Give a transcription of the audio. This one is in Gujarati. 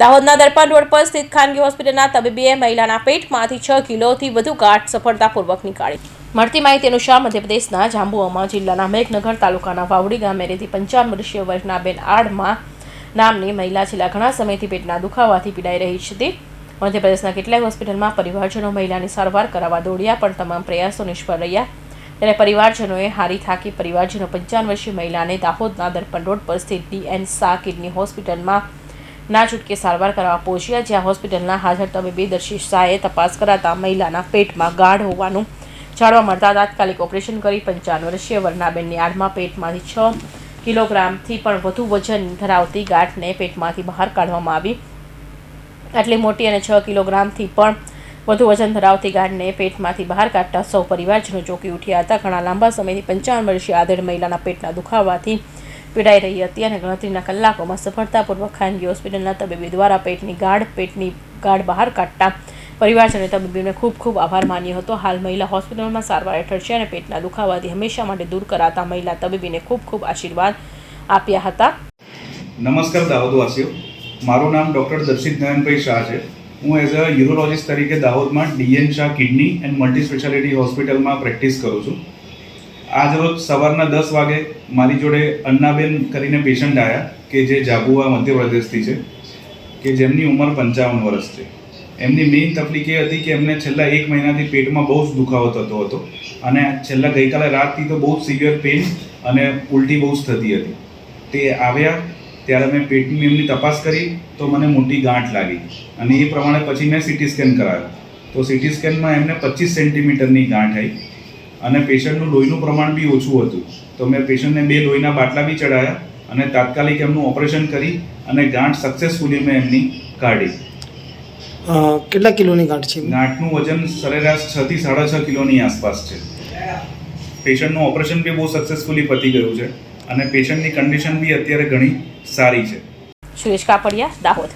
દાહોદના દર્પણ રોડ પર સ્થિત ખાનગી હોસ્પિટલના તબીબીએ મહિલાના પેટમાંથી છ કિલોથી વધુ ગાંઠ સફળતાપૂર્વક નીકાળી. મળતી માહિતી અનુસાર મધ્યપ્રદેશના જાંબુઆમાં જિલ્લાના મેઘનગર તાલુકાના વાવડી ગામે રહેતી પંચાવન વર્ષીય વર્ષના બેન આડમાં નામની મહિલા છેલ્લા ઘણા સમયથી પેટના દુખાવાથી પીડાઈ રહી હતી મધ્યપ્રદેશના કેટલાક હોસ્પિટલમાં પરિવારજનો મહિલાની સારવાર કરાવવા દોડ્યા, પણ તમામ પ્રયાસો નિષ્ફળ રહ્યા. ત્યારે પરિવારજનોએ હારી થાકી પરિવારજનો પંચાવન વર્ષીય મહિલાને દાહોદના દર્પણ રોડ પર સ્થિત ડીએન સા કિડની હોસ્પિટલમાં ના છૂટકે સારવાર કરવા પહોંચ્યા, જ્યાં હોસ્પિટલના હાજર તબીબી દર્શી શાહે તપાસ કરાતા મહિલાના પેટમાં ગાઢ હોવાનું જાણવા મળતા તાત્કાલિક ઓપરેશન કરી પંચાવન વર્ષીય વરનાબેનની આડમાં પેટમાંથી છ કિલોગ્રામથી પણ વધુ વજન ધરાવતી ગાંઠને પેટમાંથી બહાર કાઢવામાં આવી. આટલી મોટી અને છ કિલોગ્રામથી પણ વધુ વજન ધરાવતી ગાંઠને પેટમાંથી બહાર કાઢતા સૌ પરિવારજનો ચોંકી ઉઠ્યા હતા. ઘણા લાંબા સમયથી પંચાવન વર્ષીય આધેડ મહિલાના પેટના દુખાવાથી પીડાઈ રહી હતી અને ગણતરીના કલાકોમાં સફળતાપૂર્વક ખાનગી હોસ્પિટલના તબીબી દ્વારા પેટની ગાઢ પેટની ગાઢ બહાર કાઢતા પરિવારજનોએ તબીબીને ખૂબ ખૂબ આભાર માન્યો હતો. હાલ મહિલા હોસ્પિટલમાં સારવાર હેઠળ છે અને પેટના દુખાવાથી હંમેશા માટે દૂર કરાતા મહિલા તબીબીને ખૂબ ખૂબ આશીર્વાદ આપ્યા હતા. નમસ્કાર દાહોદવાસીઓ. મારું નામ ડૉક્ટર દર્શિત નયનભાઈ શાહ છે. હું એઝ અ યુરોલોજિસ્ટ તરીકે દાહોદમાં DN Shah kidney and multi speciality હોસ્પિટલમાં પ્રેક્ટિસ કરું છું. આજ રોજ સવારના દસ વાગે મારી જોડે અન્નાબેન કરીને પેશન્ટ આવ્યા કે જે જાબુઆ મધ્યપ્રદેશથી છે, કે જેમની ઉંમર પંચાવન વર્ષ છે. એમની મેઇન તકલીફ એ હતી કે એમને છેલ્લા એક મહિનાથી પેટમાં બહુ જ દુખાવો થતો હતો અને છેલ્લા ગઈકાલે રાતથી તો બહુ જ સિવિયર પેઇન અને ઉલટી બહુ જ થતી હતી. તે આવ્યા, ત્યારે મેં પેટની એમની તપાસ કરી, તો મને મોટી ગાંઠ લાગી અને એ પ્રમાણે પછી મેં સિટી સ્કેન કરાવ્યો. તો સિટી સ્કેનમાં એમને પચીસ સેન્ટીમીટરની ગાંઠ આવી અને પેશન્ટનું લોહીનું પ્રમાણ બી ઓછું હતું. તો મેં પેશન્ટને બે લોહીના બાટલા બી ચડાયા અને તાત્કાલિક એમનું ઓપરેશન કરી અને ગાંઠ સક્સેસફુલી મેં એમની કાઢી. કેટલા કિલોની ગાંઠ છે? ગાંઠનું વજન સરેરાશ છ થી સાડા છ કિલોની આસપાસ છે. પેશન્ટનું ઓપરેશન બી બહુ સક્સેસફુલી પતી ગયું છે અને પેશન્ટની કન્ડિશન બી અત્યારે ઘણી સારી છે. સુરેશ કાપડિયા દાહોદ.